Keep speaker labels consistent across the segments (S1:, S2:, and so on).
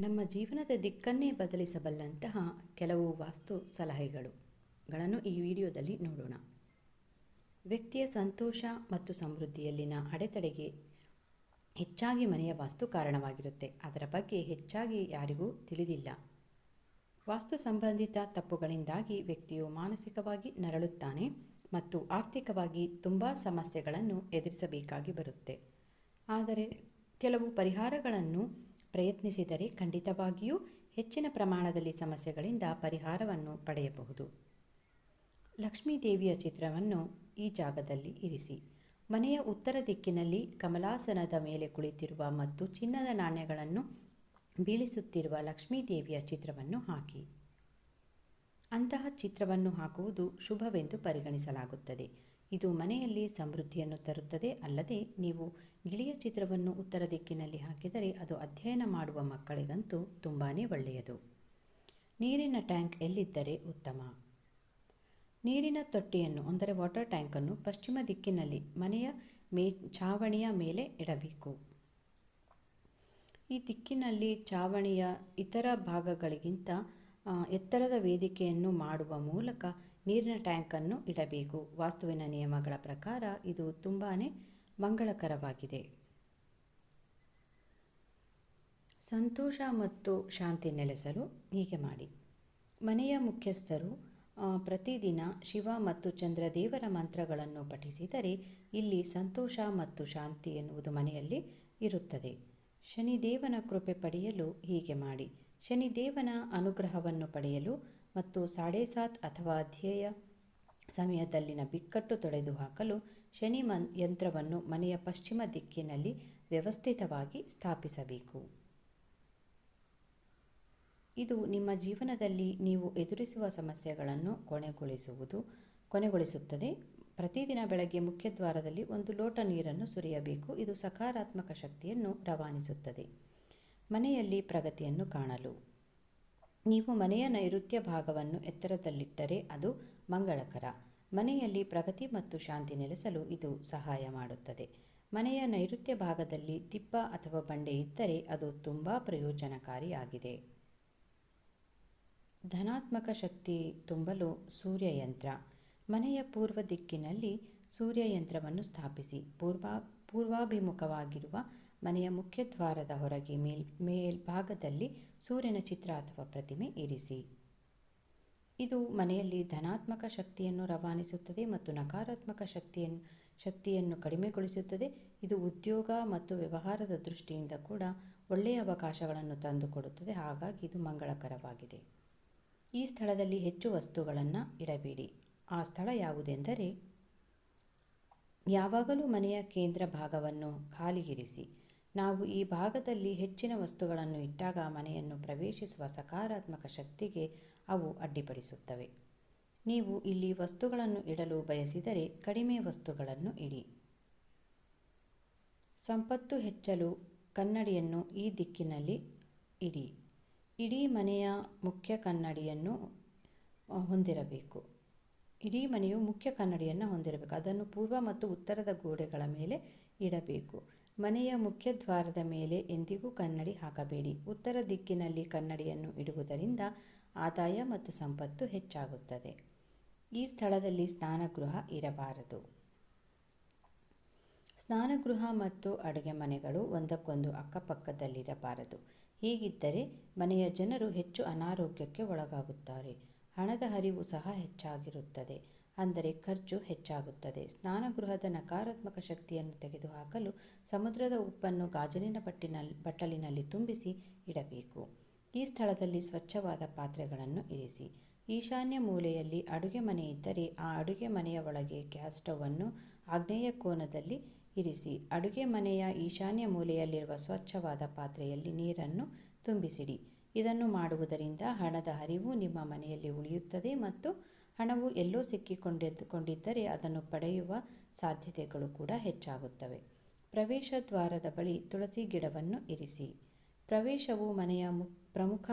S1: ನಮ್ಮ ಜೀವನದ ದಿಕ್ಕನ್ನೇ ಬದಲಿಸಬಲ್ಲಂತಹ ಕೆಲವು ವಾಸ್ತು ಸಲಹೆಗಳು ಗಳನ್ನು ಈ ವಿಡಿಯೋದಲ್ಲಿ ನೋಡೋಣ. ವ್ಯಕ್ತಿಯ ಸಂತೋಷ ಮತ್ತು ಸಮೃದ್ಧಿಯಲ್ಲಿನ ಅಡೆತಡೆಗೆ ಹೆಚ್ಚಾಗಿ ಮನೆಯ ವಾಸ್ತು ಕಾರಣವಾಗಿರುತ್ತೆ. ಅದರ ಬಗ್ಗೆ ಹೆಚ್ಚಾಗಿ ಯಾರಿಗೂ ತಿಳಿದಿಲ್ಲ. ವಾಸ್ತು ಸಂಬಂಧಿತ ತಪ್ಪುಗಳಿಂದಾಗಿ ವ್ಯಕ್ತಿಯು ಮಾನಸಿಕವಾಗಿ ನರಳುತ್ತಾನೆ ಮತ್ತು ಆರ್ಥಿಕವಾಗಿ ತುಂಬ ಸಮಸ್ಯೆಗಳನ್ನು ಎದುರಿಸಬೇಕಾಗಿ ಬರುತ್ತೆ. ಆದರೆ ಕೆಲವು ಪರಿಹಾರಗಳನ್ನು ಪ್ರಯತ್ನಿಸಿದರೆ ಖಂಡಿತವಾಗಿಯೂ ಹೆಚ್ಚಿನ ಪ್ರಮಾಣದಲ್ಲಿ ಸಮಸ್ಯೆಗಳಿಂದ ಪರಿಹಾರವನ್ನು ಪಡೆಯಬಹುದು. ಲಕ್ಷ್ಮೀದೇವಿಯ ಚಿತ್ರವನ್ನು ಈ ಜಾಗದಲ್ಲಿ ಇರಿಸಿ. ಮನೆಯ ಉತ್ತರ ದಿಕ್ಕಿನಲ್ಲಿ ಕಮಲಾಸನದ ಮೇಲೆ ಕುಳಿತಿರುವ ಮತ್ತು ಚಿನ್ನದ ನಾಣ್ಯಗಳನ್ನು ಬೀಳಿಸುತ್ತಿರುವ ಲಕ್ಷ್ಮೀದೇವಿಯ ಚಿತ್ರವನ್ನು ಹಾಕಿ. ಅಂತಹ ಚಿತ್ರವನ್ನು ಹಾಕುವುದು ಶುಭವೆಂದು ಪರಿಗಣಿಸಲಾಗುತ್ತದೆ. ಇದು ಮನೆಯಲ್ಲಿ ಸಮೃದ್ಧಿಯನ್ನು ತರುತ್ತದೆ. ಅಲ್ಲದೆ ನೀವು ಗಿಳಿಯ ಚಿತ್ರವನ್ನು ಉತ್ತರ ದಿಕ್ಕಿನಲ್ಲಿ ಹಾಕಿದರೆ ಅದು ಅಧ್ಯಯನ ಮಾಡುವ ಮಕ್ಕಳಿಗಂತೂ ತುಂಬಾ ಒಳ್ಳೆಯದು. ನೀರಿನ ಟ್ಯಾಂಕ್ ಎಲ್ಲಿದ್ದರೆ ಉತ್ತಮ. ನೀರಿನ ತೊಟ್ಟಿಯನ್ನು, ಅಂದರೆ ವಾಟರ್ ಟ್ಯಾಂಕನ್ನು, ಪಶ್ಚಿಮ ದಿಕ್ಕಿನಲ್ಲಿ ಮನೆಯ ಮೇ, ಛಾವಣಿಯ ಮೇಲೆ ಇಡಬೇಕು. ಈ ದಿಕ್ಕಿನಲ್ಲಿ ಚಾವಣಿಯ ಇತರ ಭಾಗಗಳಿಗಿಂತ ಎತ್ತರದ ವೇದಿಕೆಯನ್ನು ಮಾಡುವ ಮೂಲಕ ನೀರಿನ ಟ್ಯಾಂಕನ್ನು ಇಡಬೇಕು. ವಾಸ್ತುವಿನ ನಿಯಮಗಳ ಪ್ರಕಾರ ಇದು ತುಂಬಾ ಮಂಗಳಕರವಾಗಿದೆ. ಸಂತೋಷ ಮತ್ತು ಶಾಂತಿ ನೆಲೆಸಲು ಹೀಗೆ ಮಾಡಿ. ಮನೆಯ ಮುಖ್ಯಸ್ಥರು ಪ್ರತಿದಿನ ಶಿವ ಮತ್ತು ಚಂದ್ರ ದೇವರ ಮಂತ್ರಗಳನ್ನು ಪಠಿಸಿದರೆ ಇಲ್ಲಿ ಸಂತೋಷ ಮತ್ತು ಶಾಂತಿ ಎನ್ನುವುದು ಮನೆಯಲ್ಲಿ ಇರುತ್ತದೆ. ಶನಿದೇವನ ಕೃಪೆ ಪಡೆಯಲು ಹೀಗೆ ಮಾಡಿ. ಶನಿದೇವನ ಅನುಗ್ರಹವನ್ನು ಪಡೆಯಲು ಮತ್ತು ಸಾಡೆ ಸಾತ್ ಅಥವಾ ಧ್ಯೇಯ ಸಮಯದಲ್ಲಿನ ಬಿಕ್ಕಟ್ಟು ತೊಡೆದುಹಾಕಲು ಶನಿ ಮನ್ ಯಂತ್ರವನ್ನು ಮನೆಯ ಪಶ್ಚಿಮ ದಿಕ್ಕಿನಲ್ಲಿ ವ್ಯವಸ್ಥಿತವಾಗಿ ಸ್ಥಾಪಿಸಬೇಕು. ಇದು ನಿಮ್ಮ ಜೀವನದಲ್ಲಿ ನೀವು ಎದುರಿಸುವ ಸಮಸ್ಯೆಗಳನ್ನು ಕೊನೆಗೊಳಿಸುವುದು, ಕೊನೆಗೊಳಿಸುತ್ತದೆ. ಪ್ರತಿದಿನ ಬೆಳಗ್ಗೆ ಮುಖ್ಯದ್ವಾರದಲ್ಲಿ ಒಂದು ಲೋಟ ನೀರನ್ನು ಸುರಿಯಬೇಕು. ಇದು ಸಕಾರಾತ್ಮಕ ಶಕ್ತಿಯನ್ನು ರವಾನಿಸುತ್ತದೆ. ಮನೆಯಲ್ಲಿ ಪ್ರಗತಿಯನ್ನು ಕಾಣಲು. ನೀವು ಮನೆಯ ನೈಋತ್ಯ ಭಾಗವನ್ನು ಎತ್ತರದಲ್ಲಿಟ್ಟರೆ ಅದು ಮಂಗಳಕರ. ಮನೆಯಲ್ಲಿ ಪ್ರಗತಿ ಮತ್ತು ಶಾಂತಿ ನೆಲೆಸಲು ಇದು ಸಹಾಯ ಮಾಡುತ್ತದೆ. ಮನೆಯ ನೈಋತ್ಯ ಭಾಗದಲ್ಲಿ ದಿಬ್ಬ ಅಥವಾ ಬಂಡೆ ಇದ್ದರೆ ಅದು ತುಂಬ ಪ್ರಯೋಜನಕಾರಿಯಾಗಿದೆ. ಧನಾತ್ಮಕ ಶಕ್ತಿ ತುಂಬಲು ಸೂರ್ಯಯಂತ್ರ. ಮನೆಯ ಪೂರ್ವ ದಿಕ್ಕಿನಲ್ಲಿ ಸೂರ್ಯಯಂತ್ರವನ್ನು ಸ್ಥಾಪಿಸಿ. ಪೂರ್ವ, ಪೂರ್ವಾಭಿಮುಖವಾಗಿರುವ ಮನೆಯ ಮುಖ್ಯದ್ವಾರದ ಹೊರಗೆ ಮೇಲ್, ಮೇಲ್ಭಾಗದಲ್ಲಿ ಸೂರ್ಯನ ಚಿತ್ರ ಅಥವಾ ಪ್ರತಿಮೆ ಇರಿಸಿ. ಇದು ಮನೆಯಲ್ಲಿ ಧನಾತ್ಮಕ ಶಕ್ತಿಯನ್ನು ರವಾನಿಸುತ್ತದೆ ಮತ್ತು ನಕಾರಾತ್ಮಕ ಶಕ್ತಿಯನ್ನು ಶಕ್ತಿಯನ್ನು ಕಡಿಮೆಗೊಳಿಸುತ್ತದೆ. ಇದು ಉದ್ಯೋಗ ಮತ್ತು ವ್ಯವಹಾರದ ದೃಷ್ಟಿಯಿಂದ ಕೂಡ ಒಳ್ಳೆಯ ಅವಕಾಶಗಳನ್ನು ತಂದುಕೊಡುತ್ತದೆ. ಹಾಗಾಗಿ ಇದು ಮಂಗಳಕರವಾಗಿದೆ. ಈ ಸ್ಥಳದಲ್ಲಿ ಹೆಚ್ಚು ವಸ್ತುಗಳನ್ನು ಇಡಬೇಡಿ. ಆ ಸ್ಥಳ ಯಾವುದೆಂದರೆ, ಯಾವಾಗಲೂ ಮನೆಯ ಕೇಂದ್ರ ಭಾಗವನ್ನು ಖಾಲಿಗಿರಿಸಿ ನಾವು ಈ ಭಾಗದಲ್ಲಿ ಹೆಚ್ಚಿನ ವಸ್ತುಗಳನ್ನು ಇಟ್ಟಾಗ ಮನೆಯನ್ನು ಪ್ರವೇಶಿಸುವ ಸಕಾರಾತ್ಮಕ ಶಕ್ತಿಗೆ ಅವು ಅಡ್ಡಿಪಡಿಸುತ್ತವೆ. ನೀವು ಇಲ್ಲಿ ವಸ್ತುಗಳನ್ನು ಇಡಲು ಬಯಸಿದರೆ ಕಡಿಮೆ ವಸ್ತುಗಳನ್ನು ಇಡಿ. ಸಂಪತ್ತು ಹೆಚ್ಚಲು ಕನ್ನಡಿಯನ್ನು ಈ ದಿಕ್ಕಿನಲ್ಲಿ ಇಡಿ. ಇಡೀ ಮನೆಯ ಮುಖ್ಯ ಕನ್ನಡಿಯನ್ನು ಹೊಂದಿರಬೇಕು. ಇಡೀ ಮನೆಯು ಮುಖ್ಯ ಕನ್ನಡಿಯನ್ನು ಹೊಂದಿರಬೇಕು. ಅದನ್ನು ಪೂರ್ವ ಮತ್ತು ಉತ್ತರದ ಗೋಡೆಗಳ ಮೇಲೆ ಇಡಬೇಕು. ಮನೆಯ ಮುಖ್ಯ ದ್ವಾರದ ಮೇಲೆ ಎಂದಿಗೂ ಕನ್ನಡಿ ಹಾಕಬೇಡಿ. ಉತ್ತರ ದಿಕ್ಕಿನಲ್ಲಿ ಕನ್ನಡಿಯನ್ನು ಇಡುವುದರಿಂದ ಆದಾಯ ಮತ್ತು ಸಂಪತ್ತು ಹೆಚ್ಚಾಗುತ್ತದೆ. ಈ ಸ್ಥಳದಲ್ಲಿ ಸ್ನಾನಗೃಹ ಇರಬಾರದು. ಸ್ನಾನಗೃಹ ಮತ್ತು ಅಡುಗೆ ಮನೆಗಳು ಒಂದಕ್ಕೊಂದು ಅಕ್ಕಪಕ್ಕದಲ್ಲಿರಬಾರದು. ಹೀಗಿದ್ದರೆ ಮನೆಯ ಜನರು ಹೆಚ್ಚು ಅನಾರೋಗ್ಯಕ್ಕೆ ಒಳಗಾಗುತ್ತಾರೆ. ಹಣದ ಹರಿವು ಸಹ ಹೆಚ್ಚಾಗಿರುತ್ತದೆ. ಅಂದರೆ ಖರ್ಚು ಹೆಚ್ಚಾಗುತ್ತದೆ. ಸ್ನಾನಗೃಹದ ನಕಾರಾತ್ಮಕ ಶಕ್ತಿಯನ್ನು ತೆಗೆದುಹಾಕಲು ಸಮುದ್ರದ ಉಪ್ಪನ್ನು ಗಾಜಲಿನ ಬಟ್ಟಿನಲ್ಲಿ ಬಟ್ಟಲಿನಲ್ಲಿ ತುಂಬಿಸಿ ಇಡಬೇಕು. ಈ ಸ್ಥಳದಲ್ಲಿ ಸ್ವಚ್ಛವಾದ ಪಾತ್ರೆಗಳನ್ನು ಇರಿಸಿ. ಈಶಾನ್ಯ ಮೂಲೆಯಲ್ಲಿ ಅಡುಗೆ ಮನೆ ಇದ್ದರೆ ಆ ಅಡುಗೆ ಮನೆಯ ಒಳಗೆ ಗ್ಯಾಸ್ ಸ್ಟವನ್ನು ಆಗ್ನೇಯ ಕೋನದಲ್ಲಿ ಇರಿಸಿ. ಅಡುಗೆ ಮನೆಯ ಈಶಾನ್ಯ ಮೂಲೆಯಲ್ಲಿರುವ ಸ್ವಚ್ಛವಾದ ಪಾತ್ರೆಯಲ್ಲಿ ನೀರನ್ನು ತುಂಬಿಸಿಡಿ. ಇದನ್ನು ಮಾಡುವುದರಿಂದ ಹಣದ ಹರಿವು ನಿಮ್ಮ ಮನೆಯಲ್ಲಿ ಉಳಿಯುತ್ತದೆ ಮತ್ತು ಹಣವು ಎಲ್ಲೋ ಸಿಕ್ಕಿಕೊಂಡಿದ್ದುಕೊಂಡಿದ್ದರೆ ಅದನ್ನು ಪಡೆಯುವ ಸಾಧ್ಯತೆಗಳು ಕೂಡ ಹೆಚ್ಚಾಗುತ್ತವೆ. ಪ್ರವೇಶ ದ್ವಾರದ ಬಳಿ ತುಳಸಿ ಗಿಡವನ್ನು ಇರಿಸಿ. ಪ್ರವೇಶವು ಮನೆಯ ಮು ಪ್ರಮುಖ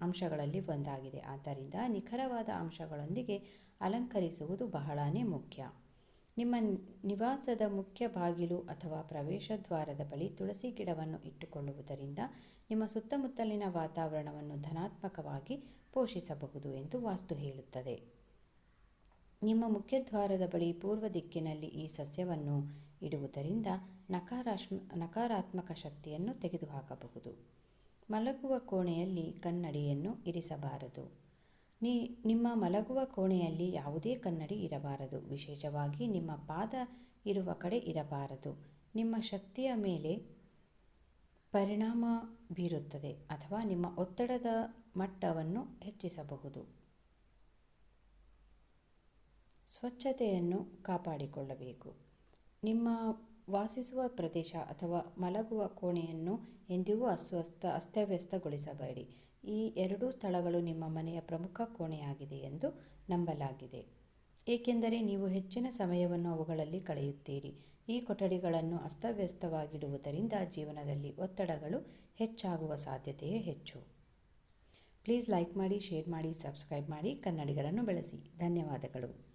S1: ಅಂಶಗಳಲ್ಲಿ ಒಂದಾಗಿದೆ. ಆದ್ದರಿಂದ ನಿಖರವಾದ ಅಂಶಗಳೊಂದಿಗೆ ಅಲಂಕರಿಸುವುದು ಬಹಳನೇ ಮುಖ್ಯ. ನಿಮ್ಮ ನಿವಾಸದ ಮುಖ್ಯ ಬಾಗಿಲು ಅಥವಾ ಪ್ರವೇಶ ದ್ವಾರದ ಬಳಿ ತುಳಸಿ ಗಿಡವನ್ನು ಇಟ್ಟುಕೊಳ್ಳುವುದರಿಂದ ನಿಮ್ಮ ಸುತ್ತಮುತ್ತಲಿನ ವಾತಾವರಣವನ್ನು ಧನಾತ್ಮಕವಾಗಿ ಪೋಷಿಸಬಹುದು ಎಂದು ವಾಸ್ತು ಹೇಳುತ್ತದೆ. ನಿಮ್ಮ ಮುಖ್ಯದ್ವಾರದ ಬಳಿ ಪೂರ್ವ ದಿಕ್ಕಿನಲ್ಲಿ ಈ ಸಸ್ಯವನ್ನು ಇಡುವುದರಿಂದ ನಕಾರಾಶ್ಮ, ನಕಾರಾತ್ಮಕ ಶಕ್ತಿಯನ್ನು ತೆಗೆದುಹಾಕಬಹುದು. ಮಲಗುವ ಕೋಣೆಯಲ್ಲಿ ಕನ್ನಡಿಯನ್ನು ಇರಿಸಬಾರದು. ನೀ, ನಿಮ್ಮ ಮಲಗುವ ಕೋಣೆಯಲ್ಲಿ ಯಾವುದೇ ಕನ್ನಡಿ ಇರಬಾರದು. ವಿಶೇಷವಾಗಿ ನಿಮ್ಮ ಪಾದ ಇರುವ ಕಡೆ ಇರಬಾರದು. ನಿಮ್ಮ ಶಕ್ತಿಯ ಮೇಲೆ ಪರಿಣಾಮ ಬೀರುತ್ತದೆ ಅಥವಾ ನಿಮ್ಮ ಒತ್ತಡದ ಮಟ್ಟವನ್ನು ಹೆಚ್ಚಿಸಬಹುದು. ಸ್ವಚ್ಛತೆಯನ್ನು ಕಾಪಾಡಿಕೊಳ್ಳಬೇಕು. ನಿಮ್ಮ ವಾಸಿಸುವ ಪ್ರದೇಶ ಅಥವಾ ಮಲಗುವ ಕೋಣೆಯನ್ನು ಎಂದಿಗೂ ಅಸ್ವಸ್ಥ, ಅಸ್ತವ್ಯಸ್ತಗೊಳಿಸಬೇಡಿ. ಈ ಎರಡೂ ಸ್ಥಳಗಳು ನಿಮ್ಮ ಮನೆಯ ಪ್ರಮುಖ ಕೋಣೆಯಾಗಿದೆ ಎಂದು ನಂಬಲಾಗಿದೆ. ಏಕೆಂದರೆ ನೀವು ಹೆಚ್ಚಿನ ಸಮಯವನ್ನು ಅವುಗಳಲ್ಲಿ ಕಳೆಯುತ್ತೀರಿ. ಈ ಕೊಠಡಿಗಳನ್ನು ಅಸ್ತವ್ಯಸ್ತವಾಗಿಡುವುದರಿಂದ ಜೀವನದಲ್ಲಿ ಒತ್ತಡಗಳು ಹೆಚ್ಚಾಗುವ ಸಾಧ್ಯತೆಯೇ ಹೆಚ್ಚು. ಪ್ಲೀಸ್ ಲೈಕ್ ಮಾಡಿ, ಶೇರ್ ಮಾಡಿ, ಸಬ್ಸ್ಕ್ರೈಬ್ ಮಾಡಿ, ಕನ್ನಡಿಗರನ್ನು ಬೆಳೆಸಿ. ಧನ್ಯವಾದಗಳು.